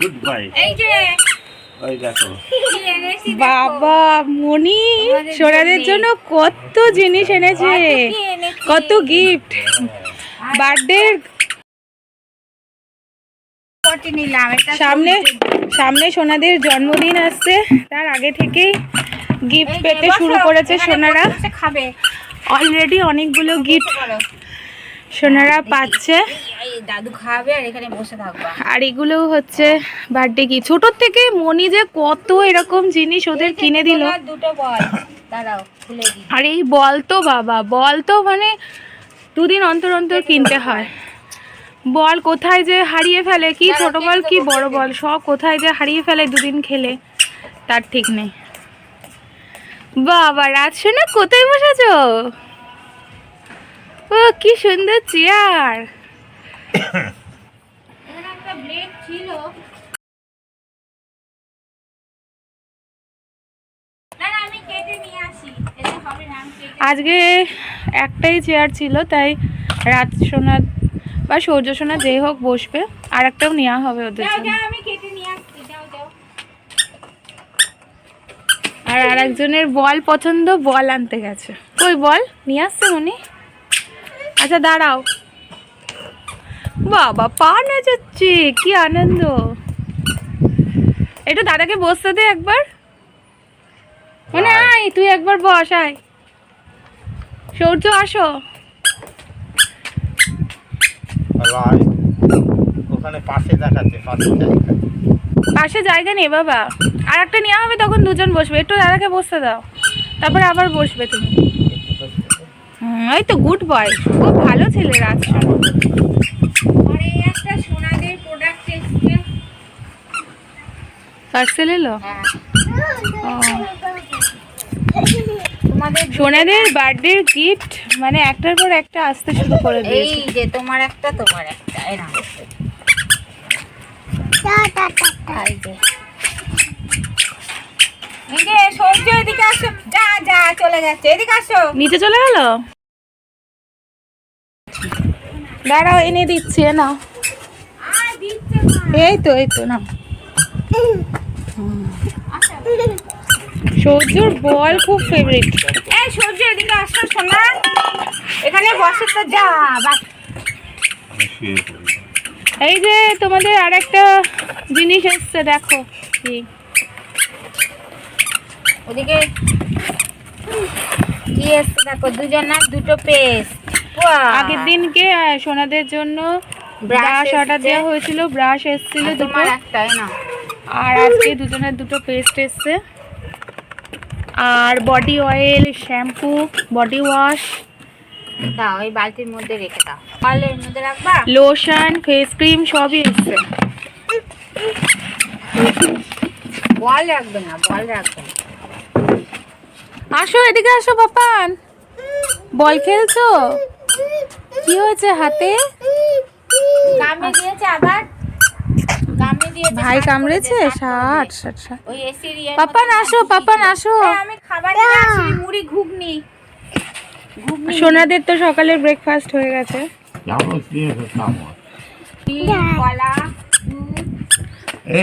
Good bye ওই দেখো। কি এনেছি দেখো। বাবা মনি সোনাদের জন্য কত জিনিস এনেছে। কত গিফট বার্থডে সামনে সামনে সোনাদের জন্মদিন আসছে। তার আগে থেকেই গিফট পেতে শুরু করেছে সোনারা। খাবে। অলরেডি অনেকগুলো গিফট সোনারা পাচ্ছে। দাদু আর এখানে বসে থাকবা। আর এগুলো হচ্ছে বার্থডে কি ছোট থেকে মনি যে কত এরকম জিনিস ওদের কিনে দিল। দুটো বল। দাঁড়াও খুলে দিই। আর এই বল তো বাবা বল তো মানে দুদিন অন্তর অন্তর কিনতে হয়। বল কোথায় যে হারিয়ে ফেলে কি ছোট বল কি বড় বল সব কোথায় যে হারিয়ে ফেলে দুদিন খেলে তার ঠিক নেই। বাবা রাত শোনা কোথায় বসেছো? ও কি সুন্দর চেয়ার। একটা ছিল। আজকে একটাই চেয়ার ছিল তাই রাত সোনা বা সূর্য সোনা যেই হোক বসবে আর একটাও নেওয়া হবে ওদের যাও আর একজনের বল পছন্দ বল আনতে গেছে। কই বল? নিয়ে আসছে উনি? আচ্ছা দাঁড়াও। বাবা পা নাচাচ্ছে কি আনন্দ। একটু দাদাকে বসতে দে একবার। মানে আয়। তুই একবার বস আয়। সূর্য আসো। পাশে জায়গা। নেই বাবা। আর একটা নেওয়া হবে তখন দুজন বসবে। একটু দাদাকে বসতে দাও। তারপরে আবার বসবে তুমি। এই তো গুড বয়। খুব ভালো ছেলে রাজ আর এই একটা সোনাদের প্রোডাক্ট এসছে পার্সেল এলো? হ্যাঁ সোনাদের বার্থডে গিফট মানে একটার পর একটা আসতে শুরু করে এই যে তোমার একটা তোমার একটা আসো। নিচে চলে গেল? দাঁড়াও এনে দিচ্ছি নাও। এই তো এই তো না সূর্যর বল খুব ফেভারিট এই সূর্য এদিকে আসো সোনা। এখানে বসে তো যা এই যে তোমাদের আর একটা জিনিস এসছে দেখো। কি? ওদিকে কি এসছে দেখো দুজনের দুটো পেস্ট আগের দিনকে সোনাদের জন্য ব্রাশ অর্ডার। দেওয়া হয়েছিল ব্রাশ এসেছিল দুটো। আর আজকে দুজনের দুটো পেস্ট এসছে। আর body oil shampoo body wash দাও এই বালতির মধ্যে রেখে দাও। মধ্যে রাখবা? লোশন ফেস ক্রিম সবই এসছে বল রাখবে না বল রাখবে না। আসো এদিকে আসো পাপান। বল খেলছো? কি হয়েছে হাতে? কামড়ে দিয়েছে আবার? দিয়েছে ভাই কামড়েছে? ষাট ষাট। ষাট। ওই এসির পাপান আসো পাপান আসো আমি খাবার নিয়ে আসি মুড়ি ঘুগনি। ঘুগনি সোনাদের তো সকালের ব্রেকফাস্ট হয়ে গেছে।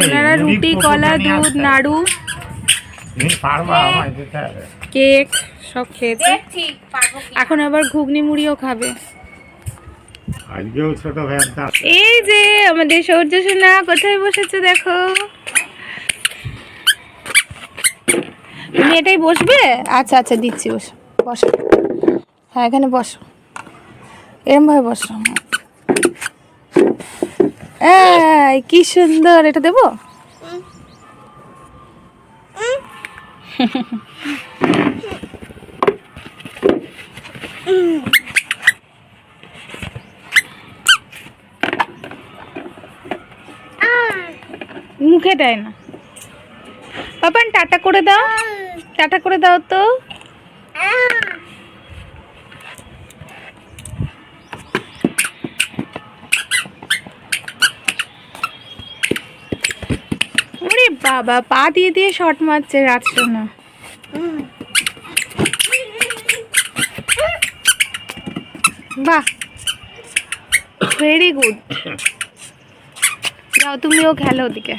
সোনারা রুটি কলা দুধ নাড়ু। কেক। সব খেয়েছে। এখন আবার ঘুগনি মুড়িও খাবে। আজকেও ছোট ভ্যানটা এই যে আমাদের সূর্য সোনা কোথায় বসেছে দেখো? তুমি এটাই বসবে? আচ্ছা আচ্ছা দিচ্ছি বসো। বসো। হ্যাঁ এখানে বসো। এরম ভাবে বসো। এই কি সুন্দর। এটা দেবো? মুখে দেয় না। পাপান টাটা করে দাও। টাটা করে দাও তো। ওরে বাবা, পা দিয়ে দিয়ে শট মারছে রাত না। বাহ ভেরি গুড যাও তুমিও খেলো ওদিকে।